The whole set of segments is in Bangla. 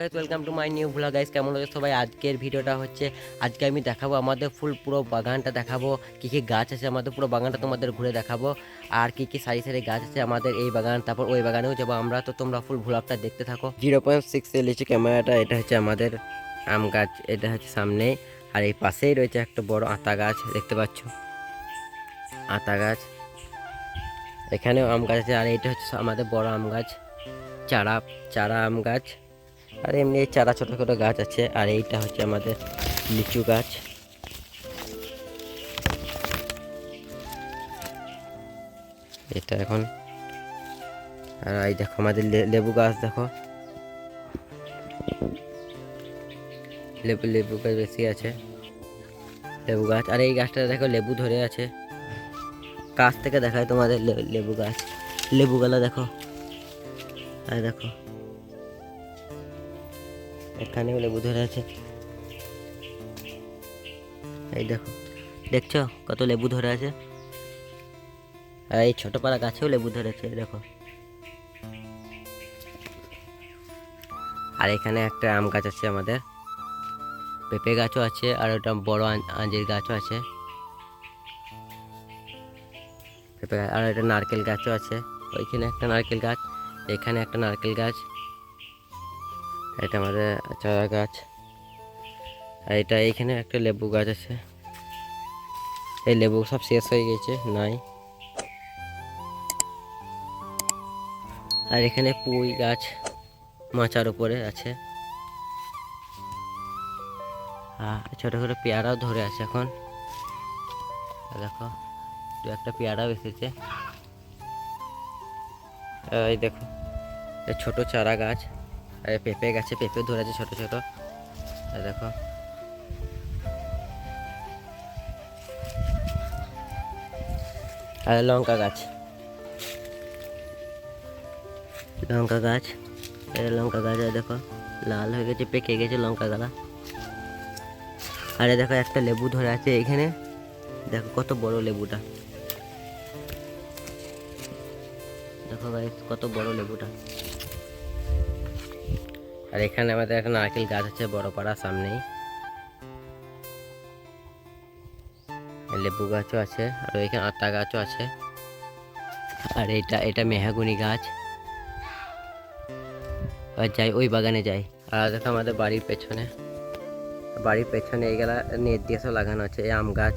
Welcome to my new blog guys কেমন আছে সবাই? আজকের ভিডিওটা হচ্ছে, আজকে আমি দেখাবো আমাদের ফুল পুরো বাগানটা দেখাবো, কী কী গাছ আছে আমাদের পুরো বাগানটা তোমাদের ঘুরে দেখাবো, আর কী কী সারি সারি গাছ আছে আমাদের এই বাগান, তারপর ওই বাগানেও যাব আমরা। তো তোমরা ফুল ব্লগটা দেখতে থাকো। জিরো পয়েন্ট সিক্স এল হচ্ছে ক্যামেরাটা, এটা হচ্ছে আমাদের আম গাছ, এটা হচ্ছে সামনে। আর এই পাশেই রয়েছে একটা বড় আতা গাছ, দেখতে পাচ্ছ? আতা গাছ। এখানেও আম গাছ আছে, আর এটা হচ্ছে আমাদের বড় আম গাছ, চারা চারা আম গাছ। আর এমনি চারা ছোটো ছোটো গাছ আছে, আর এইটা হচ্ছে আমাদের লিচু গাছ। এটা এখন, আর এই দেখো আমাদের লেবু গাছ দেখো। লেবু লেবু গাছ বেশি আছে। লেবু গাছ, আর এই গাছটা দেখো লেবু ধরে আছে। কাছ থেকে দেখায় তোমাদের লেবু গাছ। লেবুগুলো দেখো। আর দেখো। এখানেও লেবু ধরে আছে এই দেখো, দেখছ কত লেবু ধরে আছে? আর এই ছোট পাড়া গাছেও লেবু ধরেছে দেখো। আর এখানে একটা আম গাছ আছে আমাদের। পেঁপে গাছও আছে, আর ওটা বড় আঞ্জির গাছও আছে। পেঁপে আর একটা নারকেল গাছও আছে। ওইখানে একটা নারকেল গাছ, এখানে একটা নারকেল গাছ। এটা আমাদের চারা গাছ। আর এটা এইখানে একটা লেবু গাছ আছে। এই লেবু সব শেষ হয়ে গেছে, নাই। আর এখানে পুঁই গাছ মাচার উপরে আছে। আর ছোটো ছোটো পেয়ারাও ধরে আছে এখন। দেখো, দু একটা পেয়ারাও এসেছে। এই দেখো ছোট চারা গাছ। পেঁপে গাছে পেঁপে ধরে আছে ছোট। ছোট দেখো। আর লঙ্কা গাছ। লঙ্কা গাছ। লঙ্কা গাছ দেখো। লাল হয়ে গেছে, পেকে গেছে লঙ্কা গালা। আরে দেখো, একটা লেবু ধরে আছে এখানে। দেখো, কত বড় লেবুটা। দেখো ভাই কত বড় লেবুটা। আর এখানে আমাদের একটা নারকেল গাছ আছে বড় পাড়া, সামনেই। লেবু গাছও আছে, আর এখানে আতা গাছও আছে। আর এটা এটা মেহাগুনি গাছ। আর যাই, ওই বাগানে যাই। আর দেখো আমাদের বাড়ির পেছনে। বাড়ির পেছনে এইগুলা নেট দিয়ে সব লাগানো আছে, এই আম গাছ।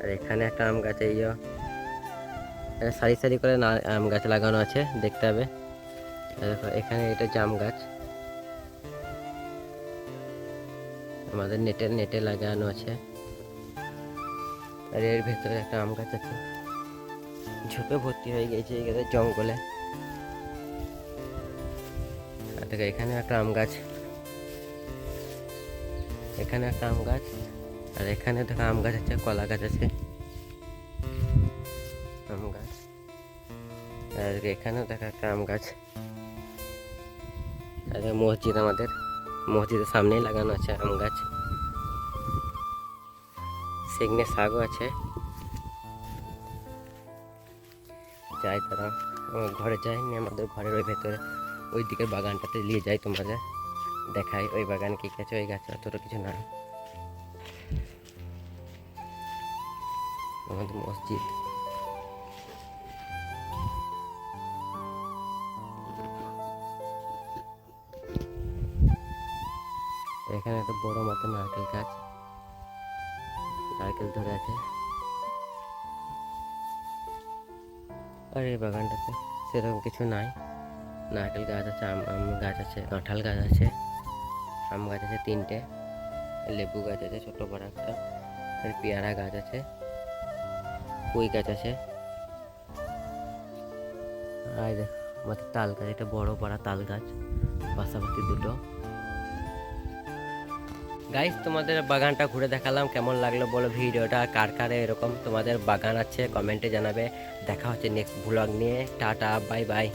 আর এখানে একটা আম গাছ, এই সারি সারি করে আম গাছ লাগানো আছে, দেখতে হবে। দেখো, এখানে এটা জাম গাছ। আমাদের নেটে নেটে লাগানো আছে। আর এর ভেতরে একটা আম গাছ আছে। ঝোপে ভর্তি হয়ে গেছে এখানে জঙ্গলে। দেখো এখানে একটা আম গাছ। এখানে একটা আম গাছ। আর এখানে দেখো, আম গাছ আছে, কলা গাছ আছে। আম গাছ। আর এখানেও দেখা একটা আম গাছ। আর মসজিদ আমাদের। মসজিদের সামনেই লাগানো আছে আম গাছ। সেগনে শাকও আছে। যাই তারা, আমার ঘরে যাই, নিয়ে আমাদের ঘরের ওই ভেতরে, ওই দিকের বাগানটাতে নিয়ে যাই তোমাদের দেখাই ওই বাগানে কি আছে, ওই গাছে অতটা কিছু না। আমাদের মসজিদ। এখানে একটা বড় মতো নারকেল গাছ। নারকেল ধরে আছে। আর এই বাগানটাতে সেরকম কিছু নাই। নারকেল গাছ আছে, আম আম গাছ আছে, কাঁঠাল গাছ আছে, আম গাছ আছে তিনটে, লেবু গাছ আছে, ছোট বড় একটা পেয়ারা গাছ আছে পুঁই গাছ আছে। আর দেখ, আমাদের তাল গাছ, এটা বড় পাড়া তাল গাছ, পাশাপাশি দুটো। গাইস তোমাদের বাগানটা ঘুরে দেখালাম, কেমন লাগল বলো ভিডিওটা, কার কারে এরকম তোমাদের বাগান আছে কমেন্টে জানাবে। দেখা হচ্ছে নেক্সট ব্লগ নিয়ে, টাটা বাই বাই